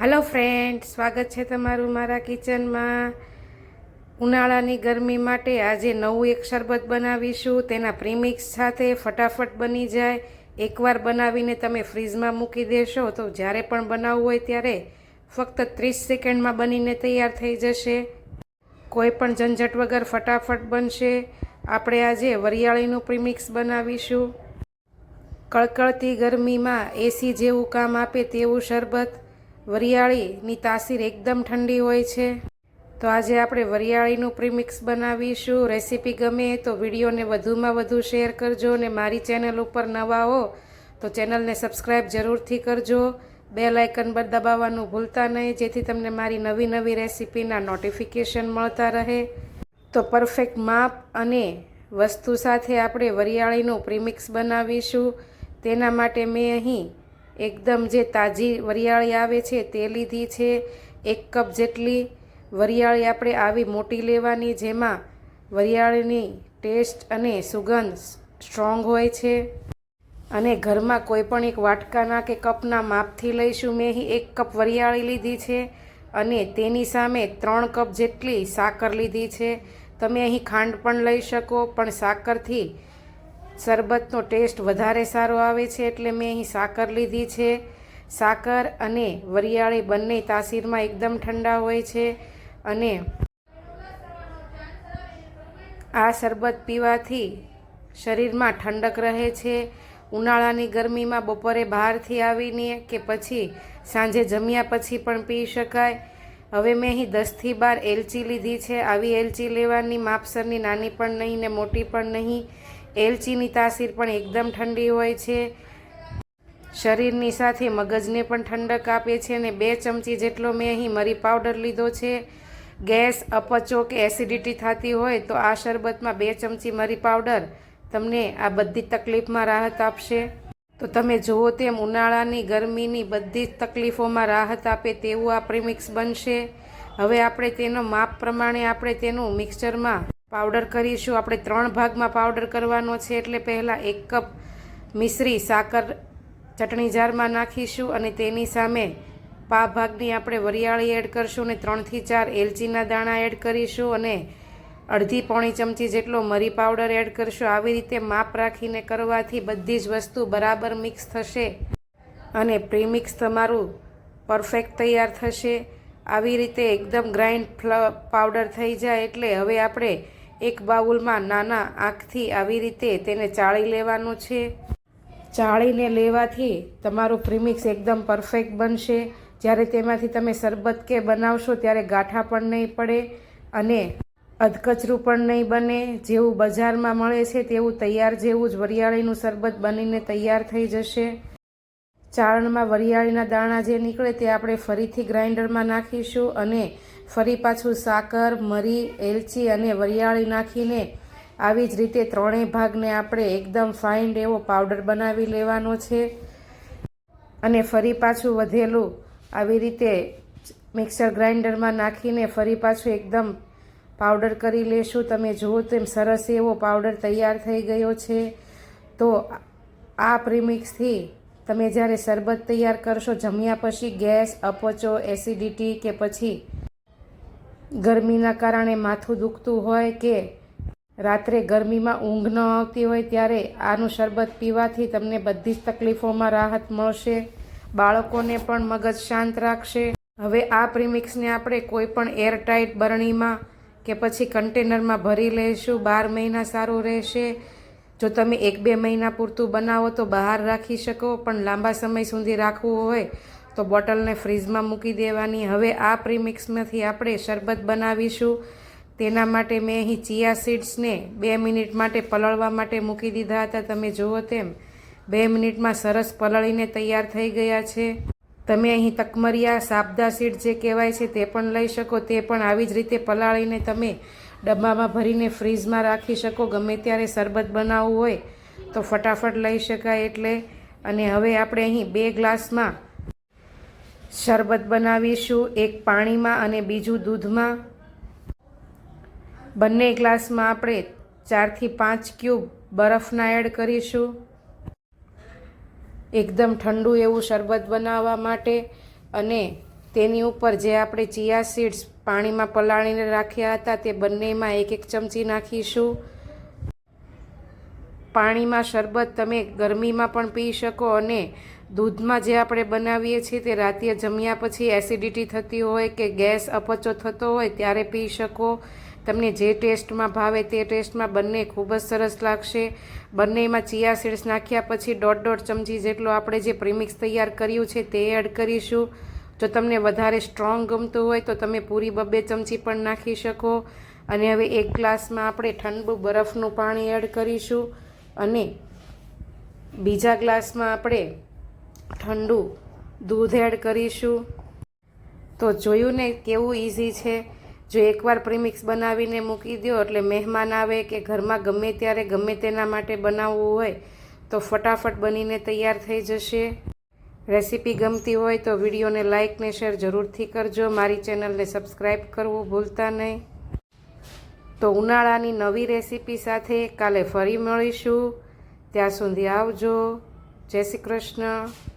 હાલો friend સ્વાગત છે તમારું મારા કિચનમાં ઉનાળાની ગરમી માટે આજે નવું એક શરબત બનાવીશું. તેના પ્રીમિક્સ સાથે ફટાફટ બની જાય. એકવાર બનાવીને તમે ફ્રીજમાં મૂકી દેશો તો જ્યારે પણ બનાવવું હોય ત્યારે ફક્ત ત્રીસ સેકન્ડમાં બનીને તૈયાર થઈ જશે. કોઈ પણ ઝંઝટ વગર ફટાફટ બનશે. આપણે આજે વરિયાળીનું પ્રીમિક્સ બનાવીશું. કળકળતી ગરમીમાં એસી જેવું કામ આપે તેવું શરબત. વરિયાળીની તાસીર એકદમ ઠંડી હોય છે. તો આજે આપણે વરિયાળીનું પ્રીમિક્સ બનાવીશું. રેસીપી ગમે તો વિડીયોને વધુમાં વધુ શેર કરજો અને મારી ચેનલ ઉપર નવા હો તો ચેનલને સબસ્ક્રાઈબ જરૂરથી કરજો. બે લાઇકન પર દબાવવાનું ભૂલતા નહીં, જેથી તમને મારી નવી નવી રેસીપીના નોટિફિકેશન મળતા રહે. તો પરફેક્ટ માપ અને વસ્તુ સાથે આપણે વરિયાળીનું પ્રીમિક્સ બનાવીશું. તેના માટે મેં અહીં એકદમ જે તાજી વરિયાળી આવે છે તે લીધી છે. એક કપ જેટલી વરિયાળી આપણે આવી મોટી લેવાની જેમાં વરિયાળીની ટેસ્ટ અને સુગંધ સ્ટ્રોંગ હોય છે. અને ઘરમાં કોઈ પણ એક વાટકાના કે કપના માપથી લઈશું મેં અહીં એક કપ વરિયાળી લીધી છે અને તેની સામે ત્રણ કપ જેટલી સાકર લીધી છે. તમે અહીં ખાંડ પણ લઈ શકો, પણ સાકરથી શરબતનો ટેસ્ટ વધારે સારો આવે છે એટલે મેં અહીં સાકર લીધી છે. સાકર અને વરિયાળી બંને તાસીરમાં એકદમ ઠંડા હોય છે અને આ શરબત પીવાથી શરીરમાં ઠંડક રહે છે. ઉનાળાની ગરમીમાં બપોરે બહારથી આવીને કે પછી સાંજે જમ્યા પછી પણ પી શકાય. હવે મેં અહીં દસથી બાર એલચી લીધી છે. આવી એલચી લેવાની માપસરની નાની પણ નહીં ને મોટી પણ નહીં. એલચીની તાસીર પણ એકદમ ઠંડી હોય છે. શરીરની સાથે મગજને પણ ઠંડક આપે છે અને બે ચમચી જેટલો મેં અહીં મરી પાવડર લીધો છે. ગેસ અપચો કે એસિડિટી થતી હોય તો આ શરબતમાં બે ચમચી મરી પાવડર તમને આ બધી તકલીફમાં રાહત આપશે. તો તમે જુઓ તેમ ઉનાળાની ગરમીની બધી જ તકલીફોમાં રાહત આપે તેવું આ પ્રીમિક્સ બનશે. હવે આપણે તેનો માપ પ્રમાણે આપણે તેનું મિક્સચરમાં પાવડર કરીશું. આપણે ત્રણ ભાગમાં પાવડર કરવાનો છે. એટલે પહેલાં એક કપ મિશ્રી સાકર ચટણી જારમાં નાખીશું અને તેની સામે પા ભાગની આપણે વરિયાળી એડ કરશું અને ત્રણથી ચાર એલચીના દાણા એડ કરીશું અને અડધી પોણી ચમચી જેટલો મરી પાવડર એડ કરશું. આવી રીતે માપ રાખીને કરવાથી બધી જ વસ્તુ બરાબર મિક્સ થશે અને પ્રીમિક્સ તમારું પરફેક્ટ તૈયાર થશે. આવી રીતે એકદમ ગ્રાઇન્ડ ફ્લ, પાવડર થઈ જાય. એટલે હવે આપણે એક બાઉલમાં નાના આંખથી આવી રીતે તેને ચાળી લેવાનું છે. ચાળીને લેવાથી તમારું પ્રીમિક્સ એકદમ પરફેક્ટ બનશે. જ્યારે તેમાંથી તમે શરબત કે બનાવશો ત્યારે ગાંઠા પણ નહીં પડે અને અધકચરું પણ નહીં બને. જેવું બજારમાં મળે છે તેવું તૈયાર જેવું જ વરિયાળીનું શરબત બનીને તૈયાર થઈ જશે. ચાળણમાં વરિયાળીના દાણા જે નીકળે તે આપણે ફરીથી ગ્રાઇન્ડરમાં નાખીશું અને ફરી પાછું સાકર, મરી, એલચી અને વરિયાળી નાખીને આવી જ રીતે ત્રણેય ભાગને આપણે એકદમ ફાઇન એવો પાવડર બનાવી લેવાનો છે. અને ફરી પાછું વધેલું આવી રીતે મિક્સર ગ્રાઇન્ડરમાં નાખીને ફરી પાછું એકદમ પાવડર કરી લેશું. તમે જુઓ તેમ સરસ એવો પાવડર તૈયાર થઈ ગયો છે. તો આ પ્રીમિક્સથી તમે જ્યારે શરબત તૈયાર કરશો, જમ્યા પછી ગેસ, અપચો એસિડિટી કે પછી ગરમીના કારણે માથું દુખતું હોય કે રાત્રે ગરમીમાં ઊંઘ ન આવતી હોય ત્યારે આનું શરબત પીવાથી તમને બધી જ તકલીફોમાં રાહત મળશે, બાળકોને પણ મગજ શાંત રાખશે. હવે આ પ્રીમિક્સને આપણે કોઈ પણ એરટાઇટ બરણીમાં કે પછી કન્ટેનરમાં ભરી લઈશું, બાર મહિના સારું રહેશે. જો તમે એક બે મહિના પૂરતું બનાવો તો બહાર રાખી શકો, પણ લાંબા સમય સુધી રાખવું હોય તો બોટલને ફ્રીજમાં મૂકી દેવાની. હવે આ પ્રીમિક્સમાંથી આપણે શરબત બનાવીશું. તેના માટે મેં અહીં ચિયા સીડ્સને બે મિનિટ માટે પલળવા માટે મૂકી દીધા હતા. તમે જુઓ તેમ, બે મિનિટમાં સરસ પલળીને તૈયાર થઈ ગયા છે. તમે અહીં તકમરિયા, સાબદા સીડ જે કહેવાય છે તે પણ લઈ શકો. તે પણ આવી જ રીતે પલાળીને તમે ડબ્બામાં ભરીને ફ્રીજમાં રાખી શકો. ગમે ત્યારે શરબત બનાવવું હોય તો ફટાફટ લઈ શકાય એટલે. અને હવે આપણે અહીં બે ગ્લાસમાં શરબત બનાવીશું, એક પાણીમાં અને બીજું દૂધમાં. બંને ગ્લાસમાં આપણે ચારથી પાંચ ક્યુબ બરફના એડ કરીશું. એકદમ ઠંડુ એવું શરબત બનાવવા માટે અને તેની ઉપર જે આપણે ચિયા સીડ્સ પાણીમાં પલાળીને રાખ્યા હતા તે બંનેમાં એક એક ચમચી નાખીશું. પાણીમાં શરબત તમે ગરમીમાં પણ પી શકો અને દૂધમાં જે આપણે બનાવીએ છીએ તે રાતે જમ્યા પછી એસિડિટી થતી હોય કે ગેસ અપચો થતો હોય ત્યારે પી શકો. તમને જે ટેસ્ટમાં ભાવે તે ટેસ્ટમાં બંને ખૂબ જ સરસ લાગશે. બંનેમાં ચિયા સીડ્સ નાખ્યા પછી દોઢ દોઢ ચમચી જેટલો આપણે જે પ્રીમિક્સ તૈયાર કર્યું છે તે એડ કરીશું. જો તમને વધારે સ્ટ્રોંગ ગમતું હોય તો તમે પૂરી બબ્બે ચમચી પણ નાખી શકો. અને હવે એક ગ્લાસમાં આપણે ઠંડુ બરફનું પાણી એડ કરીશું. અને બીજા ગ્લાસમાં આપણે ઠંડુ દૂધ એડ કરીશું. તો જોયું ને કેવું ઇઝી છે? જો એકવાર પ્રીમિક્સ બનાવીને મૂકી દો એટલે મહેમાન આવે કે ઘરમાં ગમે ત્યારે ગમે તેના માટે બનાવવું હોય, તો ફટાફટ બનીને તૈયાર થઈ જશે. રેસીપી ગમતી હોય તો વિડીયોને લાઇક ને શેર જરૂરથી કરજો. મારી ચેનલને સબસ્ક્રાઈબ કરવું ભૂલતા નહીં. તો ઉનાળાની નવી રેસીપી સાથે કાલે ફરી મળીશું. ત્યાં સુધી આવજો. જય શ્રી કૃષ્ણ.